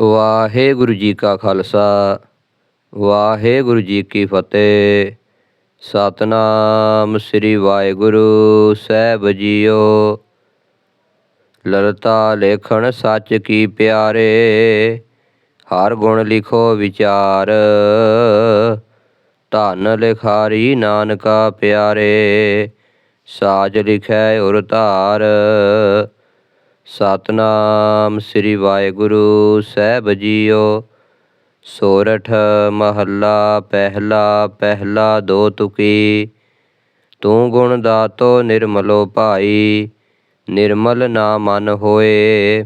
ਵਾਹਿਗੁਰੂ ਜੀ ਕਾ ਖਾਲਸਾ, ਵਾਹਿਗੁਰੂ ਜੀ ਕੀ ਫਤਿਹ। ਸਤਨਾਮ ਸ੍ਰੀ ਵਾਹਿਗੁਰੂ ਸਾਹਿਬ ਜੀਓ। ਲਲਤਾ ਲੇਖਣ ਸੱਚ ਕੀ ਪਿਆਰੇ, ਹਰ ਗੁਣ ਲਿਖੋ ਵਿਚਾਰ। ਧਨ ਲਿਖਾਰੀ ਨਾਨਕਾ ਪਿਆਰੇ, ਸਾਜ ਲਿਖੈ ਉਰ ਧਾਰ। ਸਤਨਾਮ ਸ੍ਰੀ ਵਾਹਿਗੁਰੂ, ਸਾਹਿਬ ਜੀਓ। ਸੋਰਠ ਮਹੱਲਾ ਪਹਿਲਾ ਪਹਿਲਾ ਦੋ ਤੁਕੀ। ਤੂੰ ਗੁਣ ਦਾਤੋ ਨਿਰਮਲੋ ਭਾਈ, ਨਿਰਮਲ ਨਾ ਮਨ ਹੋਏ।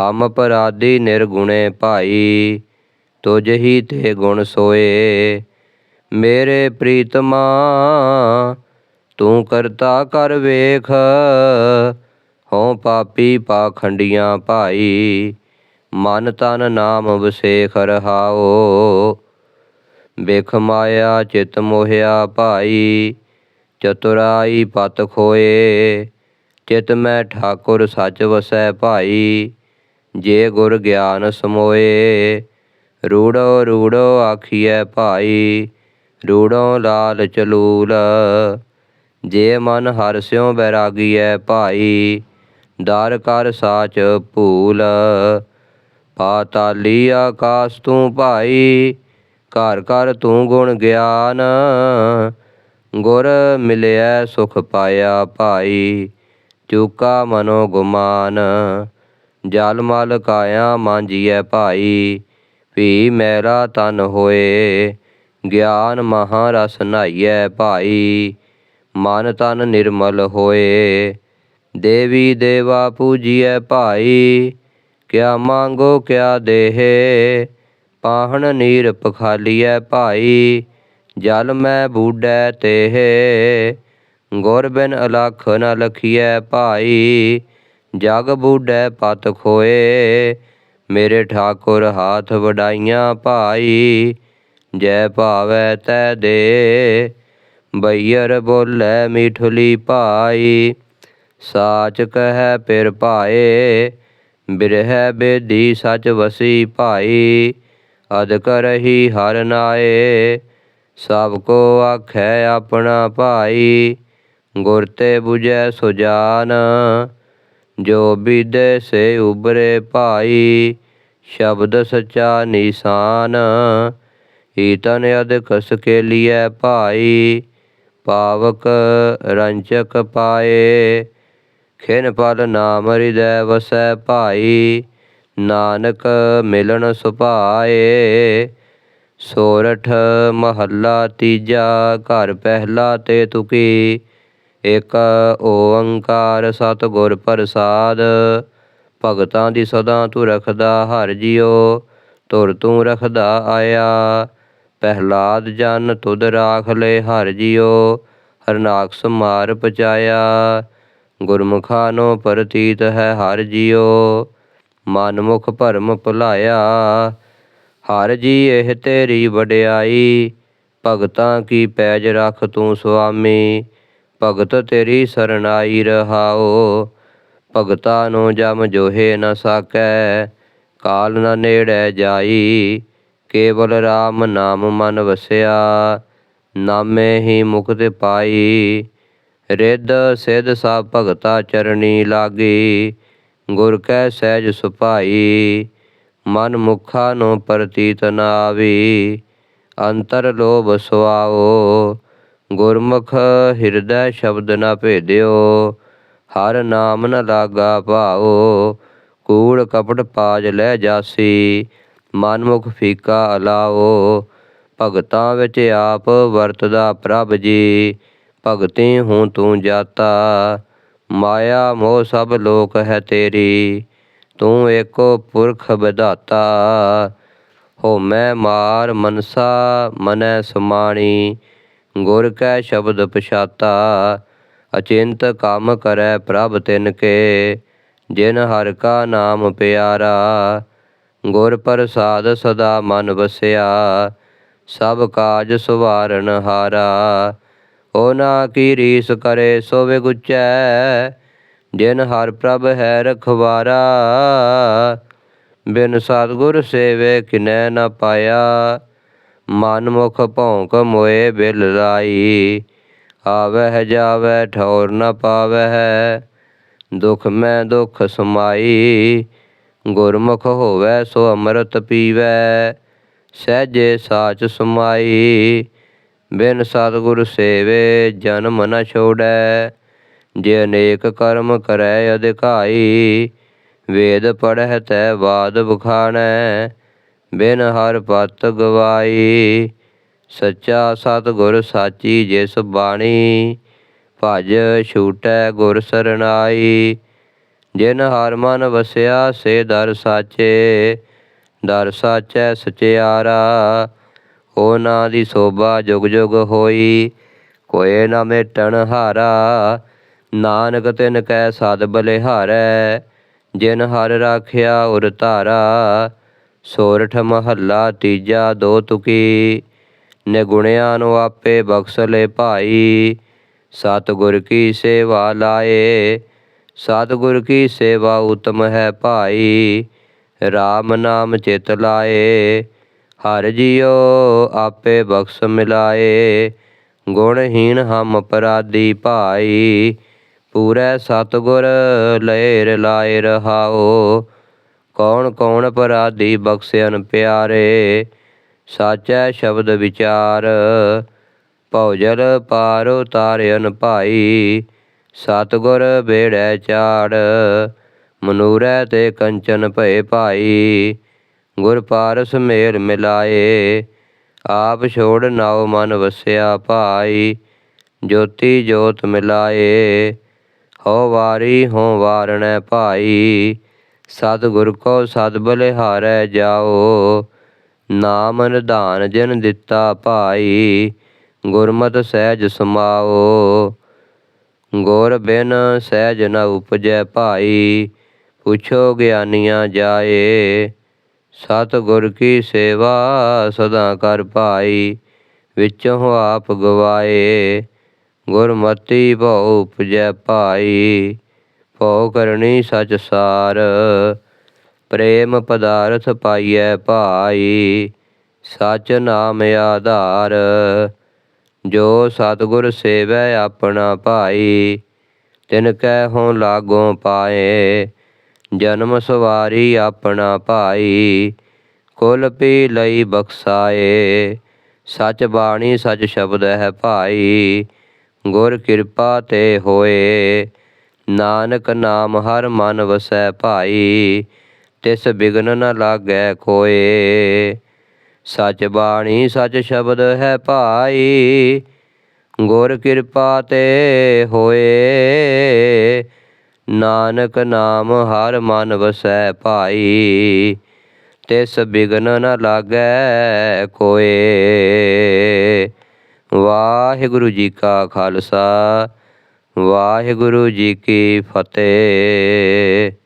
ਹਮ ਅਪਰਾਧੀ ਨਿਰਗੁਣੇ ਭਾਈ, ਤੁਝ ਹੀ ਤੇ ਗੁਣ ਸੋਏ। ਮੇਰੇ ਪ੍ਰੀਤਮਾ, ਤੂੰ ਕਰਤਾ ਕਰ ਵੇਖ ਹਉ ਪਾਪੀ ਪਾਖੰਡੀਆਂ ਭਾਈ, ਮਨ ਤਨ ਨਾਮ ਵਸੇਖ ਰਹਾਓ ਬਿਖ ਮਾਇਆ ਚਿਤ ਮੋਹਿਆ ਭਾਈ, ਚਤੁਰਾਈ ਪਤ ਖੋਏ। ਚਿਤ ਮੈਂ ਠਾਕੁਰ ਸੱਚ ਵਸੈ ਭਾਈ, ਜੇ ਗੁਰ ਗਿਆਨ ਸਮੋਏ। ਰੂੜੋ ਰੂੜੋ ਆਖੀਐ ਭਾਈ, ਰੂੜੋ ਲਾਲ ਚਲੂਲ। ਜੇ ਮਨ ਹਰਿ ਸਿਉ ਬੈਰਾਗੀਐ ਭਾਈ ਦਰ ਕਰ ਸਾਚ ਭੂਲ। ਪਾਤਾਲੀ ਆਕਾਸ ਤੂੰ ਭਾਈ, ਘਰ ਘਰ ਤੂੰ ਗੁਣ ਗਿਆਨ। ਗੁਰ ਮਿਲਿਆ ਸੁਖ ਪਾਇਆ ਭਾਈ, ਚੁਕਾ ਮਨੋ ਗੁਮਾਨ। ਜਲ ਮਲ ਕਾਇਆ ਮਾਂਜੀਐ ਭਾਈ, ਭੀ ਮੇਰਾ ਤਨ ਹੋਏ। ਗਿਆਨ ਮਹਾ ਰਸ ਨਾਈਐ ਭਾਈ, ਮਨ ਤਨ ਨਿਰਮਲ ਹੋਏ। ਦੇਵੀ ਦੇਵਾ ਪੂਜੀਐ ਭਾਈ, ਕਿਆ ਮੰਗੋ ਕਿਆ ਦੇਹੇ, ਪਾਹਣ ਨੀਰ ਪਖਾਲੀਐ ਭਾਈ, ਜਲ ਮੈਂ ਬੂਡੈ ਤੇਹੇ, ਗੁਰ ਬਿਨ ਅਲਖ ਨ ਲਖੀਐ ਭਾਈ, ਜਗ ਬੂਡੈ ਪਤ ਖੋਏ, ਮੇਰੇ ਠਾਕੁਰ ਹਾਥ ਵਡਾਈਆਂ ਭਾਈ, ਜੈ ਭਾਵੈ ਤੈ ਦੇ ਬਈਰ ਬੋਲੇ ਮੀਠੁਲੀ ਭਾਈ। ਸਾਚ ਕਹੈ ਪਿਰ ਭਾਏ, ਬਿਰਹਿ ਬੇਦੀ ਸਚ ਵਸੀ ਭਾਈ ਅਦ ਕਰਹੀ ਹਰ ਨਾਏ, ਸਭ ਕੋ ਆਖੈ ਆਪਣਾ ਭਾਈ, ਗੁਰ ਤੇ 부ਜੈ ਸੁਜਾਨ, ਜੋ ਬਿਦੇ ਸੇ ਉਬਰੇ ਭਾਈ, ਸ਼ਬਦ ਸਚਾ ਨਿਸ਼ਾਨ, ਈਤਨ ਅਦ ਕਸ ਕੇ ਲਿਐ ਭਾਈ, ਪਾਵਕ ਰੰਚਕ ਪਾਏ ਖਿਨ ਪਲ ਨਾਮ ਹਿਰਦੈ ਵਸੈ ਭਾਈ, ਨਾਨਕ ਮਿਲਣ ਸੁਭਾਏ। ਸੋਰਠ ਮਹੱਲਾ ਤੀਜਾ, ਘਰ ਪਹਿਲਾ ਤੇ ਤੁਕੀ। ਇਕ ਓੰਕਾਰ ਸਤਿਗੁਰ ਪ੍ਰਸਾਦ, ਭਗਤਾਂ ਦੀ ਸਦਾ ਤੂੰ ਰਖਦਾ ਹਰ ਜਿਉ ਤੁਰ ਤੂੰ ਰਖਦਾ ਆਇਆ। ਪਹਿਲਾਦ ਜਨ ਤੁਧ ਰਾਖ ਲੈ ਹਰ ਜਿਉ ਹਰਨਾਕਸ ਮਾਰ ਪਚਾਇਆ ਗੁਰਮੁਖਾ ਨੋ ਪ੍ਰਤੀਤ ਹੈ ਹਰ ਜਿਉ, ਮਨਮੁਖ ਭਰਮ ਭੁਲਾਇਆ। ਹਰ ਜੀ ਇਹ ਤੇਰੀ ਵਡਿਆਈ, ਭਗਤਾਂ ਕੀ ਪੈਜ ਰੱਖ ਤੂੰ ਸੁਆਮੀ। ਭਗਤ ਤੇਰੀ ਸਰਣਾਈ ਰਹਾਓ ਭਗਤਾ ਨੂੰ ਜਮ ਜੋਹੇ ਨ ਸਾਕੈ, ਕਾਲ ਨ ਨੇੜੈ ਜਾਈ। ਕੇਵਲ RAM ਨਾਮ ਮਨ ਵਸਿਆ, ਨਾਮੇ ਹੀ ਮੁਕਤ ਪਾਈ। ਰਿੱਧ ਸਿੱਧ ਸਭ ਭਗਤਾ ਚਰਣੀ ਲਾਗੀ, ਗੁਰ ਕੈ ਸਹਿਜ ਸੁਭਾਈ, ਮਨ ਮੁਖਾ ਨੂੰ ਪ੍ਰਤੀਤ ਨਾਵੀ ਅੰਤਰ ਲੋਭ ਸੁਆਓ, ਗੁਰਮੁਖ ਹਿਰਦੈ ਸ਼ਬਦ ਨ ਭੇਦਿਓ, ਹਰ ਨਾਮ ਨ ਲਾਗਾ ਭਾਓ, ਕੂੜ ਕਪਟ ਪਾਜ ਲੈ ਜਾਸੀ ਮਨਮੁਖ ਫੀਕਾ ਅਲਾਓ, ਭਗਤਾਂ ਵਿੱਚ ਆਪ ਵਰਤਦਾ ਪ੍ਰਭ ਜੀ ਭਗਤੀ ਹੂੰ ਤੂੰ ਜਾਤਾ, ਮਾਇਆ ਮੋਹ ਸਭ ਲੋਕ ਹੈ ਤੇਰੀ, ਤੂੰ ਏਕੋ ਪੁਰਖ ਵਿਧਾਤਾ। ਹੋ ਮੈਂ ਮਾਰ ਮਨਸਾ, ਮਨੈ ਸਮਾਣੀ, ਗੁਰ ਕੈ ਸ਼ਬਦ ਪਛਾਤਾ। ਅਚਿੰਤ ਕੰਮ ਕਰੈ ਪ੍ਰਭ ਤਿਨ ਕੇ, ਜਿਨ ਹਰ ਕਾ ਨਾਮ ਪਿਆਰਾ। ਗੁਰ ਪ੍ਰਸਾਦ ਸਦਾ ਮਨ ਵਸਿਆ, ਸਭ ਕਾਜ ਸੁਵਾਰਨ ਹਾਰਾ। ਹੋਨਾ ਕੀ ਰੀਸ ਕਰੇ ਸੋਵੇ ਵਿਗੁਚੈ ਜਿਨ ਹਰ ਪ੍ਰਭ ਹੈ ਰਖਵਾਰਾ, ਬਿਨ ਸਤਿਗੁਰ ਸੇਵੇ ਕਿਨੈ ਨ ਪਾਇਆ। ਮਨ ਮੁਖ ਭੌਂਕ ਮੋਏ ਬਿਲ ਲਾਈ, ਆਵਹਿ ਜਾਵੈ ਠੌਰ ਨ ਪਾਵਹਿ। ਦੁਖ ਮੈਂ ਦੁਖ ਸਮਾਈ, ਗੁਰਮੁਖ ਹੋਵੈ ਸੋ ਅੰਮ੍ਰਿਤ ਪੀਵੈ, ਸਹਿਜੇ ਸਾਚ ਸਮਾਈ। ਬਿਨ ਸਤਿਗੁਰ ਸੇਵੇ ਜਨਮ ਨ ਛੋੜੈ, ਜੇ ਅਨੇਕ ਕਰਮ ਕਰੈ ਅਧਿਕਾਈ, ਵੇਦ ਪੜਹਿ ਤੈ ਬਾਦ ਬਖਾਣੈ ਬਿਨ ਹਰ ਪਤ ਗਵਾਈ। ਸੱਚਾ ਸਤਿਗੁਰ ਸਾਚੀ ਜਿਸ ਬਾਣੀ, ਭਜ ਛੂਟੈ ਗੁਰ ਸਰਨਾਈ ਜਿਨ ਹਰ ਮਨ ਵਸਿਆ, ਸੇ ਦਰ ਸਾਚੇ, ਦਰ ਸਾਚੈ ਸਚਿਆਰਾ। ਹੋ ਨਾ ਦੀ ਸੋਭਾ ਜੁਗ ਜੁਗ ਹੋਈ। ਕੋਏ ਨਾ ਮੇਟਣ ਹਾਰਾ, ਨਾਨਕ ਤਿਨ ਕੈ ਸਦ ਬਲਿਹਾਰੈ, ਜਿਨ ਹਰ ਰਾਖਿਆ ਉਰ ਧਾਰਾ, ਸੋਰਠ ਮਹੱਲਾ ਤੀਜਾ ਦੋ ਤੁਕੀ। ਨਿਗੁਣਿਆਂ ਨੂੰ ਆਪੇ ਬਖਸ਼ ਲੈ ਭਾਈ, ਸਤਿਗੁਰ ਕੀ ਸੇਵਾ ਲਾਏ, ਸਤਿਗੁਰ ਕੀ ਸੇਵਾ ਉਤਮ ਹੈ ਭਾਈ RAM ਨਾਮ ਚਿਤ ਲਾਏ। ਹਰ ਜੀਉ ਆਪੇ ਬਖਸ਼ ਮਿਲਾਏ। ਗੁਣਹੀਨ ਹਮ ਅਪਰਾਧੀ ਭਾਈ। ਪੂਰੇ ਸਤਿਗੁਰ ਲਏ ਰਲਾਏ ਰਹਾਓ ਕੌਣ ਕੌਣ ਅਪਰਾਧੀ ਬਖਸ਼ਿਆਨ ਪਿਆਰੇ। ਸਾਚੈ ਸ਼ਬਦ ਵਿਚਾਰ। ਭਉਜਲ ਪਾਰ ਉਤਾਰਿਆਨ ਭਾਈ। ਸਤਿਗੁਰ ਬੇੜੈ ਚਾੜ ਮਨੂਰੈ ਤੇ ਕੰਚਨ ਭਏ ਭਾਈ। ਗੁਰ ਪਾਰਸ ਮੇਲ ਮਿਲਾਏ, ਆਪ ਛੋੜ ਨਾਉ ਮਨ ਵਸਿਆ ਭਾਈ, ਜੋਤੀ ਜੋਤ ਮਿਲਾਏ ਹੋ ਵਾਰੀ ਹੋ ਵਾਰਣੈ ਭਾਈ, ਸਤਿਗੁਰ ਕੋ ਸਦ ਬਲਿਹਾਰੈ ਜਾਓ, ਨਾਮ ਨਿਧਾਨ ਜਿਨ ਦਿੱਤਾ ਭਾਈ, ਗੁਰਮਤ ਸਹਿਜ ਸਮਾਓ, ਗੁਰ ਬਿਨ ਸਹਿਜ ਨ ਉਪਜੈ ਭਾਈ, ਪੁੱਛੋ ਗਿਆਨੀਆਂ ਜਾਏ ਸਤਿਗੁਰ ਕੀ ਸੇਵਾ ਸਦਾ ਕਰ ਭਾਈ, ਵਿੱਚੋਂ ਆਪ ਗਵਾਏ। ਗੁਰਮਤੀ ਭਉ ਉਪਜੈ ਭਾਈ, ਭਉ ਕਰਨੀ ਸਚ ਸਾਰ। ਪ੍ਰੇਮ ਪਦਾਰਥ ਪਾਈਐ ਭਾਈ, ਸਚ ਨਾਮ ਆਧਾਰ। ਜੋ ਸਤਿਗੁਰ ਸੇਵੈ ਆਪਣਾ ਭਾਈ, ਤਿਨ ਕੈ ਹੋਂ ਲਾਗੋਂ ਪਾਏ। ਜਨਮ ਸਵਾਰੀ ਆਪਣਾ ਭਾਈ, ਕੁਲ ਪੀ ਲਈ ਬਖਸਾਏ। ਸਚ ਬਾਣੀ, ਸਚ ਸ਼ਬਦ ਹੈ ਭਾਈ, ਗੁਰ ਕਿਰਪਾ ਤੇ ਹੋਏ। ਨਾਨਕ ਨਾਮ ਹਰ ਮਨ ਵਸੈ ਭਾਈ, ਤਿਸ ਬਿਗਨ ਨ ਲਾਗੈ ਕੋਏ ਸਚ ਬਾਣੀ, ਸਚ ਸ਼ਬਦ ਹੈ ਭਾਈ, ਗੁਰ ਕਿਰਪਾ ਤੇ ਹੋਏ। ਨਾਨਕ ਨਾਮ ਹਰ ਮਨ ਵਸੈ ਭਾਈ, ਤਿਸ ਬਿਗਨ ਨ ਲਾਗੈ ਕੋਏ। ਵਾਹਿਗੁਰੂ ਜੀ ਕਾ ਖਾਲਸਾ, ਵਾਹਿਗੁਰੂ ਜੀ ਕੀ ਫਤਿਹ।